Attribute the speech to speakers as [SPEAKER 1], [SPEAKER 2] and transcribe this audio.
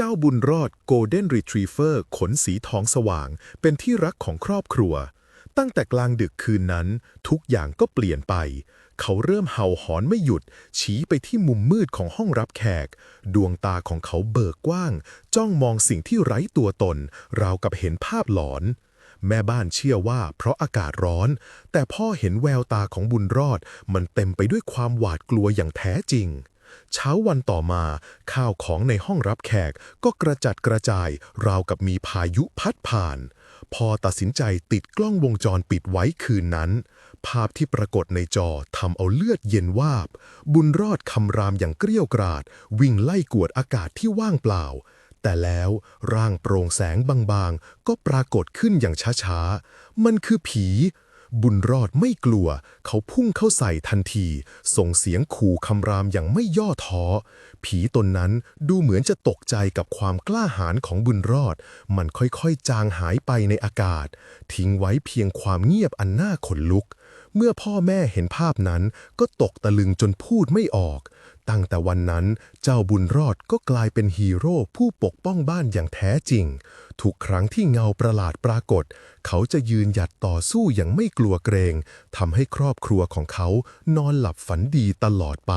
[SPEAKER 1] เจ้าบุญรอดโกลเด้นรีทรีเฟอร์ขนสีทองสว่าง เป็นที่รักของครอบครัว ตั้งแต่กลางดึกคืนนั้น ทุกอย่างก็เปลี่ยนไป เขาเริ่มเห่าหอนไม่หยุด ชี้ไปที่มุมมืดของห้องรับแขก ดวงตาของเขาเบิกกว้าง จ้องมองสิ่งที่ไร้ตัวตน ราวกับเห็นภาพหลอนแม่บ้านเชื่อว่าเพราะอากาศร้อน แต่พ่อเห็นแววตาของบุญรอด มันเต็มไปด้วยความหวาดกลัวอย่างแท้จริง เช้าวันต่อมา ข้าวของในห้องรับแขกก็กระจัดกระจาย ราวกับมีพายุพัดผ่าน พอตัดสินใจติดกล้องวงจรปิดไว้คืนนั้น ภาพที่ปรากฏในจอทำเอาเลือดเย็นวาบ บุญรอดคำรามอย่างเกรี้ยวกราด วิ่งไล่กวดอากาศที่ว่างเปล่า แต่แล้วร่างโปร่งแสงบางๆ ก็ปรากฏขึ้นอย่างช้าๆ มันคือผี บุญรอดไม่กลัว เขาพุ่งเข้าใส่ทันที ส่งเสียงขู่คำรามอย่างไม่ย่อท้อ ผีตนนั้นดูเหมือนจะตกใจกับความกล้าหาญของบุญรอด มันค่อยๆ จางหายไปในอากาศ ทิ้งไว้เพียงความเงียบอันน่าขนลุก เมื่อพ่อแม่เห็นภาพนั้นก็ตกตะลึงจนพูดไม่ออก ตั้งแต่วันนั้นเจ้าบุญรอดก็กลายเป็นฮีโร่ผู้ปกป้องบ้านอย่างแท้จริง ทุกครั้งที่เงาประหลาดปรากฏ เขาจะยืนหยัดต่อสู้อย่างไม่กลัวเกรงทำให้ครอบครัวของเขานอนหลับฝันดีตลอดไป